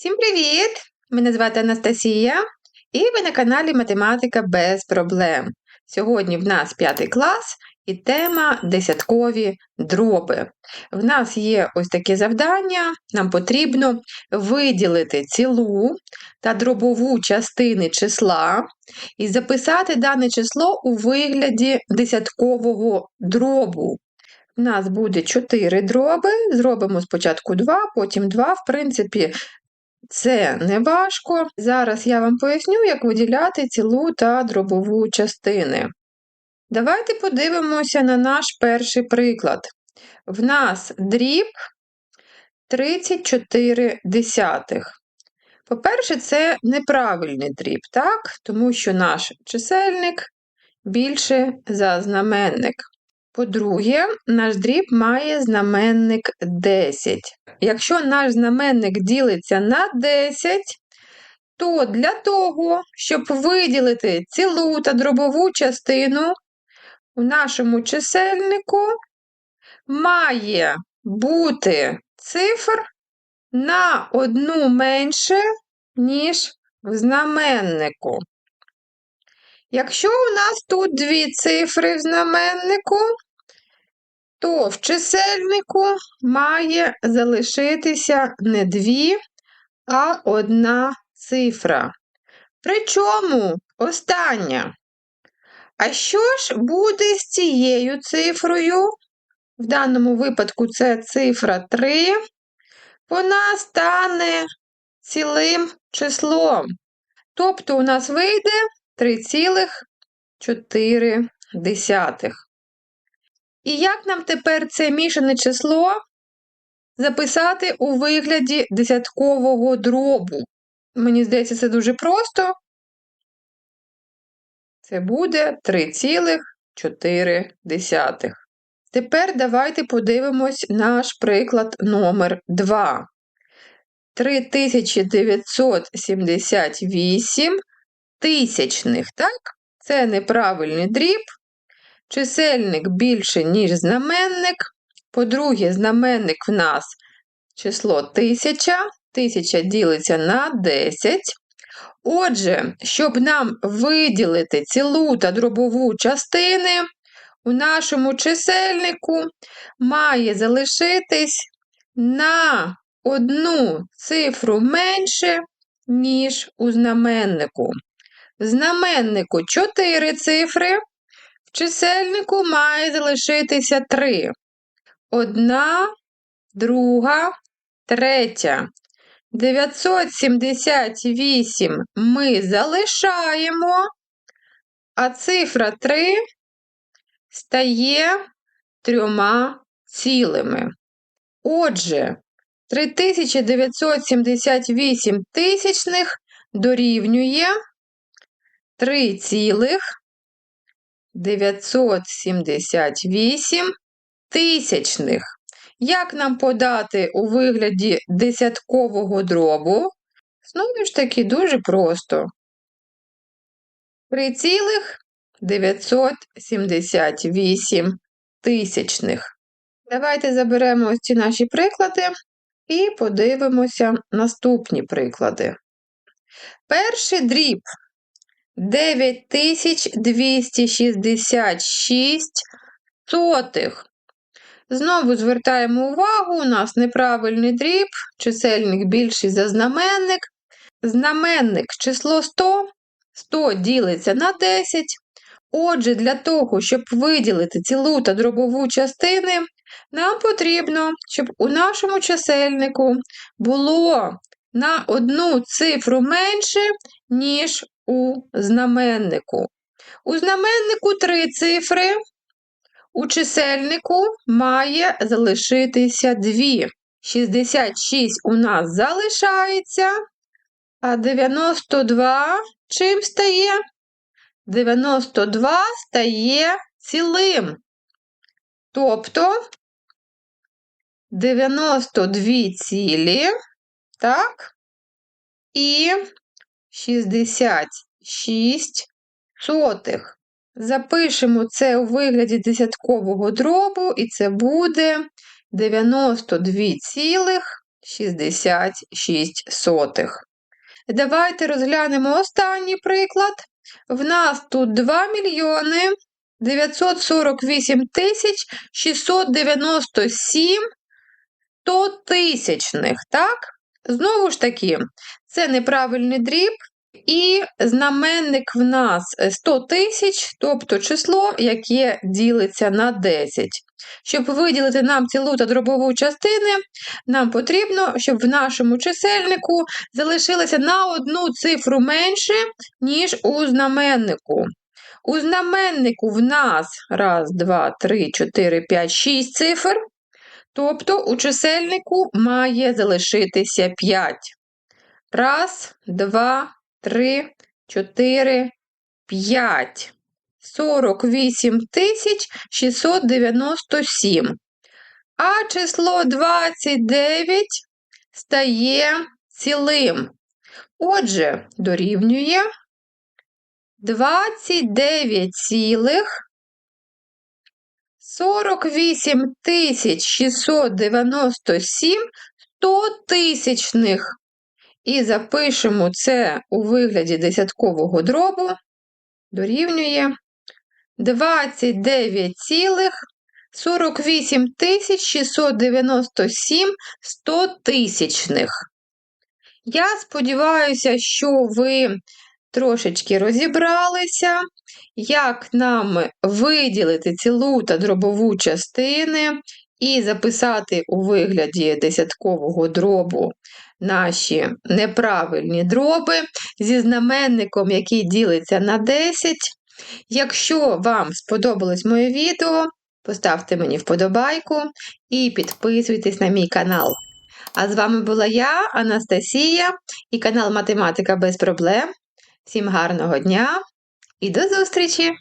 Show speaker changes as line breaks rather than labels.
Всім привіт! Мене звати Анастасія, і ви на каналі Математика без проблем. Сьогодні в нас п'ятий клас і тема десяткові дроби. В нас є ось таке завдання, нам потрібно виділити цілу та дробову частини числа і записати дане число у вигляді десяткового дробу. У нас буде 4 дроби, зробимо спочатку 2, потім 2. В принципі, це не важко. Зараз я вам поясню, як виділяти цілу та дробову частини. Давайте подивимося на наш перший приклад. В нас дріб 34 десятих. По-перше, це неправильний дріб, так? тому що наш чисельник більше за знаменник. По-друге, наш дріб має знаменник 10. Якщо наш знаменник ділиться на 10, то для того, щоб виділити цілу та дробову частину у нашому чисельнику має бути цифр на одну менше, ніж в знаменнику. Якщо у нас тут дві цифри в знаменнику, то в чисельнику має залишитися не дві, а одна цифра. Причому остання. А що ж буде з цією цифрою? В даному випадку це цифра 3, вона стане цілим числом. Тобто у нас вийде 3,4. І як нам тепер це мішане число записати у вигляді десяткового дробу? Мені здається, це дуже просто. Це буде 3,4. Тепер давайте подивимось наш приклад номер 2. 3978 тисячних, так? Це неправильний дріб. Чисельник більше, ніж знаменник. По-друге, знаменник в нас число 1000. 1000 ділиться на 10. Отже, щоб нам виділити цілу та дробову частини, у нашому чисельнику має залишитись на одну цифру менше, ніж у знаменнику. В знаменнику 4 цифри, в чисельнику має залишитися 3. Одна, друга, третя. 978 ми залишаємо, а цифра 3 стає трьома цілими. Отже, 3978 тисячних дорівнює 3,978 тисячних. Як нам подати у вигляді десяткового дробу? Знову ж таки, дуже просто. 3,978 тисячних. Давайте заберемо ось ці наші приклади і подивимося наступні приклади. Перший дріб 9266 сотих. Знову звертаємо увагу, у нас неправильний дріб, чисельник більший за знаменник. Знаменник число 100, 100 ділиться на 10. Отже, для того, щоб виділити цілу та дробову частини, нам потрібно, щоб у нашому чисельнику було на одну цифру менше, ніж у знаменнику. У знаменнику три цифри, у чисельнику має залишитися 2. 66 у нас залишається, а 92 чим стає? 92 стає цілим. Тобто 92 цілі, так, і 66 сотих. Запишемо це у вигляді десяткового дробу, і це буде 92 цілих 66 сотих. Давайте розглянемо останній приклад. В нас тут 2 мільйони 948 тисяч 697 тисячних, так? Знову ж таки, це неправильний дріб, і знаменник в нас 100 тисяч, тобто число, яке ділиться на 10. Щоб виділити нам цілу та дробову частини, нам потрібно, щоб в нашому чисельнику залишилося на одну цифру менше, ніж у знаменнику. У знаменнику в нас раз, два, три, чотири, п'ять, шість цифр, тобто у чисельнику має залишитися 5. Раз, два, три, чотири, п'ять. 48 тисяч 697. А число 29 стає цілим. Отже, дорівнює 29 цілих 48 тисяч 697 тисячних. І запишемо це у вигляді десяткового дробу, дорівнює 29 цілих 48 тисяч 697 тисячних. Я сподіваюся, що ви трошечки розібралися, як нам виділити цілу та дробову частини і записати у вигляді десяткового дробу наші неправильні дроби зі знаменником, який ділиться на 10. Якщо вам сподобалось моє відео, поставте мені вподобайку і підписуйтесь на мій канал. А з вами була я, Анастасія, і канал Математика без проблем. Всім гарного дня і до зустрічі!